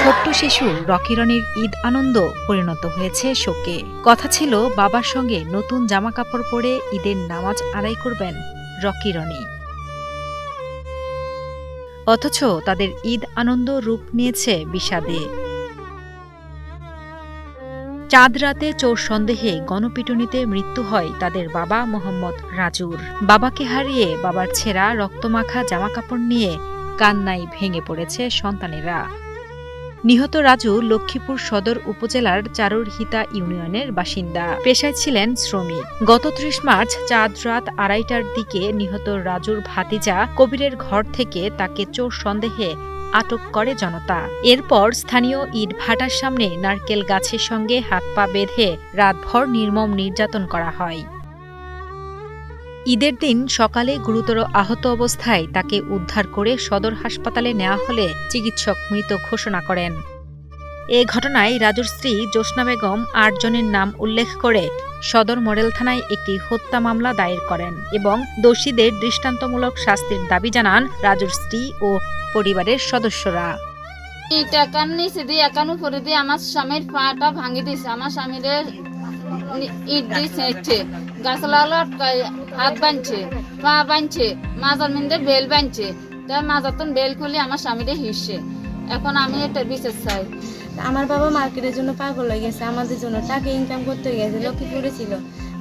ছোট্ট শিশু রকিরণের ঈদ আনন্দ পরিণত হয়েছে শোকে। কথা ছিল, বাবার সঙ্গে নতুন জামা কাপড় পরে ঈদের নামাজ আদায় করবেন রকিরনি অথচ তাদের ঈদ আনন্দ রূপ নিয়েছে বিষাদে। চাঁদ রাতে চোর সন্দেহে গণপিটুনিতে মৃত্যু হয় তাদের বাবা মোহাম্মদ রাজুর। বাবাকে হারিয়ে বাবার ছেঁড়া, রক্তমাখা, জামাকাপড় নিয়ে কান্নায় ভেঙে পড়েছে সন্তানেরা। নিহত রাজু লক্ষ্মীপুর সদর উপজেলার চারুরহিতা ইউনিয়নের বাসিন্দা। পেশায় ছিলেন শ্রমিক। গত ত্রিশ মার্চ চাঁদ রাত আড়াইটার দিকে নিহত রাজুর ভাতিজা কবিরের ঘর থেকে তাকে চোর সন্দেহে আটক করে জনতা। এরপর স্থানীয় ইট ভাটার সামনে নারকেল গাছের সঙ্গে হাত পা বেঁধে রাতভর নির্মম নির্যাতন করা হয়। ঈদের দিন সকালে গুরুতর আহত অবস্থায় তাকে উদ্ধার করে সদর হাসপাতালে নেওয়া হলে চিকিৎসক মৃত ঘোষণা করেন। এ ঘটনায় রাজুর স্ত্রী জ্যোৎস্না বেগম আটজনের নাম উল্লেখ করে সদর মডেল থানায় একটি হত্যা মামলা দায়ের করেন এবং দোষীদের দৃষ্টান্তমূলক শাস্তির দাবি জানান রাজুর স্ত্রী ও পরিবারের সদস্যরা। একান নিচে দিয়ে একান উপরে দিয়ে আমার স্বামীর পাটা ভাঙি দিছে আমার স্বামীর ইট দিছে ইচ্ছে গাছলা লটকায়, হাত বানছে পা বানছে মাজার মিন্দে বেল বানছে তাই মাজাতন বেল খুলে আমার স্বামীরে হিসছে এখন আমি এটা বিশেষ চাই। আমার বাবা মার্কেটের জন্য পাগল হয়ে গেছে, আমাদের জন্য টাকা ইনকাম করতে গেছে, লক্ষ্মীপুরে ছিল।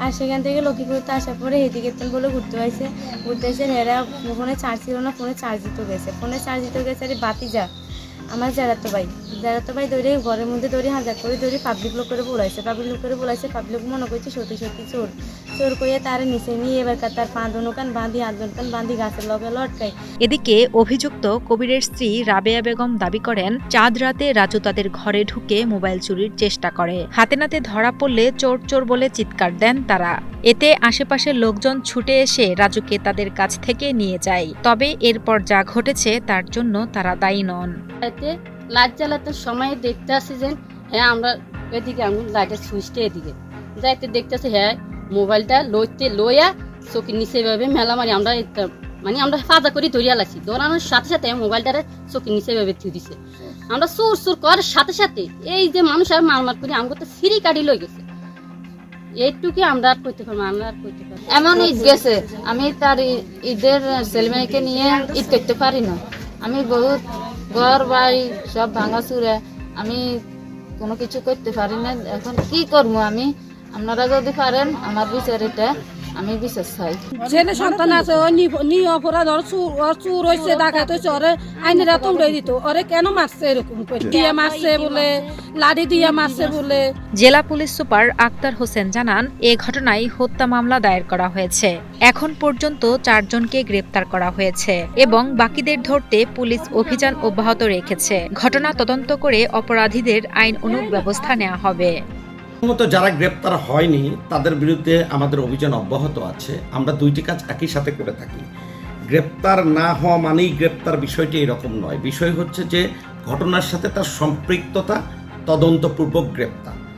আর সেখান থেকে লক্ষ্মীপুরতে আসার পরে তেল বলে ঘুরতে পাইছে। ঘুরতে এসে এরা ফোনে চার্জ ছিল না, ফোনে চার্জ দিতে গেছে। ফোনে চার্জ দিতে গেছে আরে বাতি যা আমার জেরাতো ভাই। জেরাতো ভাই দৌড়ে ঘরের মধ্যে ধরে হাজার করে ধরে পাবলিক লোক করে বলাইছে পাবলিক লোক করে বলাইছে পাবলিক মনে করছে সত্যি সত্যি চোর। চোর করে তার নিচে নিয়ে এবার তার পা দোকান বাঁধি হাত দোকান বাঁধি গাছের লগে লটকাই এদিকে অভিযুক্ত কবিরের স্ত্রী রাবেয়া বেগম দাবি করেন চাঁদ রাতে রাজু তাদের ঘরে ঢুকে মোবাইল চুরির চেষ্টা করে। হাতে নাতে ধরা পড়লে চোর চোর বলে চিৎকার দেন তারা। এতে আশেপাশের লোকজন ছুটে এসে রাজুকে তাদের কাছ থেকে নিয়ে যায়। তবে এরপর যা ঘটেছে তার জন্য তারা দায়ী নন। এতে লাইট জ্বালাতে সময় দেখতে আসি যে হ্যাঁ আমরা এদিকে আঙুল লাইটের সুইচটা এদিকে। যাইতে দেখতেছি হ্যাঁ মোবাইলটা লইতে লইয়া চোখের নিচে ভাবে মেলা মারি আমরা মানে আমরা ফাজা করে ধরিয়া লাগছি দৌড়ানোর সাথে সাথে মোবাইলটারে চোখের নিচে ভাবে থুই দিছে। আমরা সুর সুর করার সাথে সাথে এই যে মানুষ আর মারমার করে আমাকে তো ফ্রি কাটি লই গেছে। এইটুকু আমরা আর করতে পারব আমরা আর করতে পারব এমন ঈদ গেছে, আমি তার ঈদের ছেলেমেয়েকে নিয়ে ঈদ করতে পারি না। আমি বহুত ঘর বাড়ি সব ভাঙা চুরে আমি কোনো কিছু করতে পারি না। এখন কি করব আমি? আপনারা যদি পারেন আমার বিচার এটা আমি বিচার চাই। ছেলে সন্তান আছে নি- নি অপরাধ ওর চুর ওর চুর হয়েছে ডাকাত হয়েছে ওরে আইনেরা তোমরাই দিত ওরে কেন মারছে এরকম দিয়ে মারছে বলে লাড়ি দিয়ে মারছে বলে। জেলা পুলিশ সুপার আক্তার হোসেন জানান এ ঘটনায় হত্যা মামলা দায়ের করা হয়েছে। এখন পর্যন্ত চারজনকে গ্রেপ্তার করা হয়েছে এবং বাকিদের ধরতে পুলিশ অভিযান অব্যাহত রেখেছে। ঘটনা তদন্ত করে অপরাধীদের আইন অনুগ ব্যবস্থা নেওয়া হবে। মতো যারা গ্রেপ্তার হয়নি, তাদের বিরুদ্ধে আমাদের অভিযান অব্যাহত আছে। আমরা দুইটি কাজ একই সাথে করে থাকি। গ্রেপ্তার না হওয়া মানেই গ্রেপ্তার বিষয়টি এরকম নয়। বিষয় হচ্ছে যে, ঘটনার সাথে তার সম্পৃক্ততা, তদন্তপূর্বক গ্রেপ্তার।